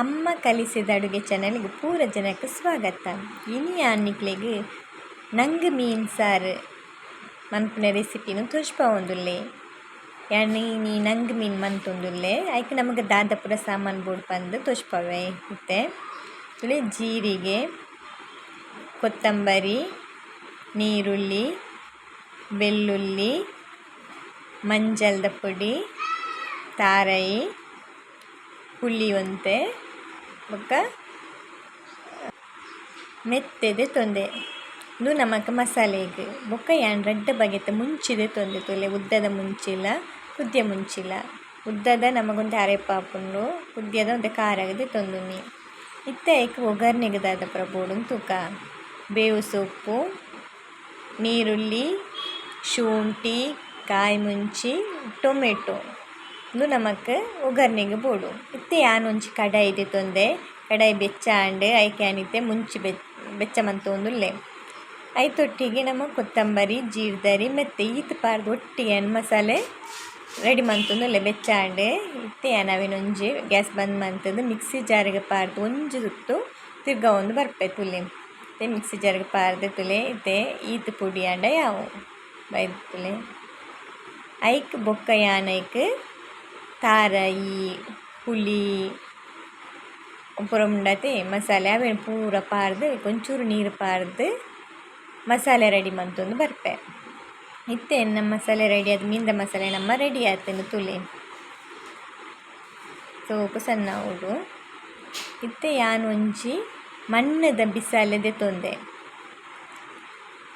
ಅಮ್ಮ ಕಲಿಸಿದ ಅಡುಗೆ ಚಾನಲ್ಗೆ ಪೂರ ಜನಕ್ಕೆ ಸ್ವಾಗತ. ಇನಿ ಅನ್ನಿಕ್ಲೆಗೆ ನಂಗೆ ಮೀನ್ ಸಾರು ಮನ್ಪುನ ರೆಸಿಪಿನು ತೋಜ್ಪ ಒಂದುಲ್ಲೆ. ಯಾಣಿ, ನೀ ನಂಗೆ ಮೀನು ಮಂತೊಂದುಲ್ಲೆ. ಆಯ್ಕೆ ನಮಗೆ ದಾದ ಪೂರ ಸಾಮಾನು ಬೋಡು ಬಂದು ತೋಜ್ಪವೆ. ಇತ್ತೆ ತುಲೆ ಜೀರಿಗೆ, ಕೊತ್ತಂಬರಿ, ನೀರುಳ್ಳಿ, ಬೆಳ್ಳುಳ್ಳಿ, ಮಂಜಲ್ದ ಪುಡಿ, ತಾರೈ ಪುಳಿಯೊಂತೆ ಬೊಕ್ಕ? ಮೆತ್ತೆದೆ ತೊಂದೆ. ಇದು ನಮಕ್ ಮಸಾಲೆಗ್. ಬೊಕ್ಕ ಯಾನ್ ರಡ್ಡ್ ಬಗೆತ ಮುಂಚಿದೆ ತೊಂದೆ ತೊಲೆ. ಉದ್ದದ ಮುಂಚಿಲ ಕುದ್ಯ ಮುಂಚಿಲ ಉದ್ದದ ನಮಗೊಂದು ಅರೆಪಾಪುಂಡು, ಕುದ್ಯದ ಒಂದು ಕಾರಾಗದೆ ತೊಂದುನಿ. ಇತ್ತೆ ಐಕ್ ಒಗ್ಗರ್ನೆಗ್ ದಾದ ಪೂರ ಬೋಡುಂದು ತೂಕ ಬೇವು ಸೊಪ್ಪು, ನೀರುಳ್ಳಿ, ಶುಂಠಿ, ಕಾಯಿ ಮುಂಚಿ, ಟೊಮೆಟೊ. ಉಂದು ನಮಕ್ ಒಗ್ಗರ್ನೆಗ್ ಬೋಡು ಇತ್ತೆ ಯಾನ್ ಒಂಜಿ ಕಡಾಯಿ ದೆತೊಂದೆ ಕಡಾಯಿ ಬೆಚ್ಚಾಂಡ್ ಐಕೆ ಆನಿತ್ತೆ ಮುಂಚಿ ಬೆಚ್ಚ ಮಂತೊಂದುಲ್ಲೆ ಐತೊಟ್ಟಿಗೆ ನಮ ಕೊತ್ತಂಬರಿ, ಜೀರ್ದರಿ ಮೆತ್ತೆ ಈತ್ ಪಾರ್ದ್ ಒಟ್ಟಿಗೆ ಮಸಾಲೆ ರೆಡಿ ಮಂತೊಂದುಲ್ಲೆ ಬೆಚ್ಚಾಂಡ್ ಇತ್ತೆ ಯಾನ್ ಅವೆನೊಂಜಿ ಗ್ಯಾಸ್ ಬಂದ್ ಮಂತುದು ಮಿಕ್ಸಿ ಜಾರ್ಗ್ ಪಾರ್ದ್ ಒಂಜಿ ಸುತ್ತು ತಿರ್ಗ ಒಂದು ಬರ್ಪೆ ತುಲೆ. ಇತ್ತೆ ಮಿಕ್ಸಿ ಜಾರ್ಗ್ ಪಾರ್ದ್ ತುಲೆ, ಇತ್ತೆ ಈತ್ ಪುಡಿ ಆಂಡ ಯಾವು ಬೈದ್ ತುಲೆ. ಐಕ್ ಬೊಕ್ಕ ಯಾನ್ ಐಕ್ ತಾರಯಿ ಹುಳಿ ಪೂರ ಉಂಡತೆ ಮಸಾಲೆ ಅವೆನ್ ಪೂರ ಪಾರ್ದ್ ಒಂಚೂರು ನೀರು ಪಾರ್ದ್ ಮಸಾಲೆ ರೆಡಿ ಮಂತೊಂದು ಬರ್ಪೆ ಇತ್ತೆ ನಮ್ಮ ಮಸಾಲೆ ರೆಡಿ ಆದ್ ಮೀನ್ದ ಮಸಾಲೆ ನಮ್ಮ ರೆಡಿ ಆತುಂಡು ತುಲೆ ಸೋಪು ಸಣ್ಣ ಉಡು ಇತ್ತೆ ಯಾನ್ ಒಂಜಿ ಮಣ್ಣದ ಬಿಸಾಲೆ ದೆತೊಂದೆ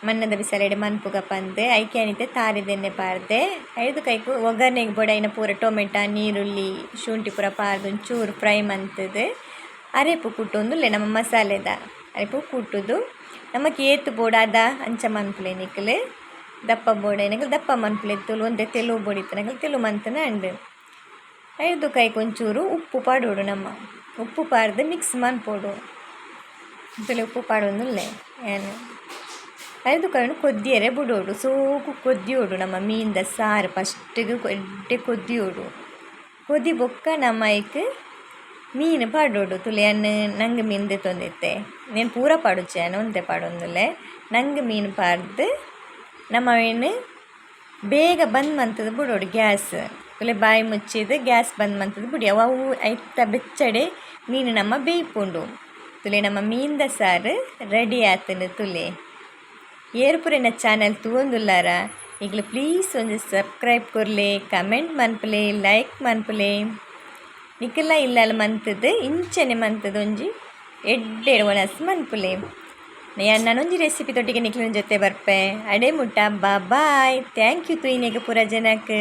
ಮಣ್ಣದ ಬಿಸಿಲೆಡೆ ಮನ್ಪುಗ ಪಂದೆ, ಐಕೆ ಅನಿತೆ ತಾರಿದೆನ್ನೆ ಪಾರ್ದೆ. ಐದು ಕೈಕು ಒಗ್ಗರ್ನೆಗ್ ಬೊಡೈನ ಪೂರ ಟೊಮೆಟ, ನೀರುಳ್ಳಿ, ಶುಂಠಿ ಪೂರ ಪಾರ್ದು ಚೂರು ಫ್ರೈ ಮಂತದೆ. ಅರೆಪು ಕುಟ್ಟೊಂದುಲ್ಲೆ ನಮ್ಮ ಮಸಾಲೆದ. ಅರೆಪು ಕುಟ್ಟುದು. ನಮಗೆ ಏತು ಬೋಡಾದ ಅಂಚ ಮನ್ಪುಲೆನಿಕ್ಲೆ ದಪ್ಪ ಬೋಡ ದಪ್ಪ ಮನ್ಪುಲೆ ತುಲು ಒಂದೇ ತೆಲು ಬೋಡಿತ್ತನಕುಲು ತೆಲು ಮಂತನ ಅಂಡ್. ಐದು ಕೈ ಒಂಚೂರು ಉಪ್ಪು ಪಾಡೋಡು ನಮ್ಮ. ಉಪ್ಪು ಪಾರ್ದು ಮಿಕ್ಸ್ ಮನ್ಪೋಡು. ಅಂತೇಳಿ ಉಪ್ಪು ಪಾಡೊಂದುಲ್ಲೆ ಏನು? ಐದು ಕೈನು ಕೊದ್ದಿಯರೆ ಬಿಡೋಡು ಸೋಕು ಕೊದ್ದಿಯೋಡು ನಮ್ಮ ಮೀನ್ದ ಸಾರು ಫಸ್ಟಿಗೆ ಎಡ್ಡೆ ಕೊದ್ದಿಯೋಡು ನಮ ಐಕ್ ಮೀನು ಪಾಡೋಡು ತುಲೆ ಅನ್ನ ನಂಗ್ ಮೀನು ದೆತೊಂದಿತ್ತೆ ನೀನು ಪೂರ ಪಾಡುಚ್ಚೆ ಒಂದೆ ಪಾಡೊಂದುಲ್ಲೆ ನಂಗ್ ಮೀನು ಪಾಡ್ದು ನಮ ಅವೆನ್ ಬೇಗ ಬಂದ್ ಮಂತದ ಬಿಡೋಡು ಗ್ಯಾಸ್ ತುಲೆ ಬಾಯಿ ಮುಚ್ಚಿದ ಗ್ಯಾಸ್ ಬಂದ್ ಮಂತದ ಬಿಡಿ ಅವು ಐತ ಬೆಚ್ಚಡೆ ಮೀನು ನಮ್ಮ ಬೇಯ್ಪುಂಡು ತುಲೆ ನಮ್ಮ ಮೀನ್ದ ಸಾರು ರೆಡಿ ಆತನು ತುಲೆ ಏರ್ ಪೂರ ಚಾನಲ್ ತೂವೊಂದುಲ್ಲಾರ ಈಗಲ ಪ್ಲೀಸ್ ಒಂಜಿ ಸಬ್ಸ್ಕ್ರೈಬ್ ಕೊರ್ಲೆ ಕಮೆಂಟ್ ಮನ್ಪುಲೆ ಲೈಕ್ ಮನ್ಪುಲೆ ನಿಕುಲ ಇಲ್ಲಲ್ ಮಂತುದು ಇಂಚನೆ ಮಂತುದು ಒಂಜಿ ಎಡ್ಡೆಡು ವನಸ್ ಮನ್ಪುಲೆ ನಾನೊಂಜಿ ರೆಸಿಪಿ ತೊಟ್ಟಿಗೆ ನಿಕ್ಲಿನ ಜೊತೆ ಬರ್ಪೆ ಅಡೆ ಮುಟ್ಟ ಬಾ ಬಾಯ್ ಥ್ಯಾಂಕ್ ಯು ತುಯಿನೆಗ್ ಪೂರ ಜನಕ್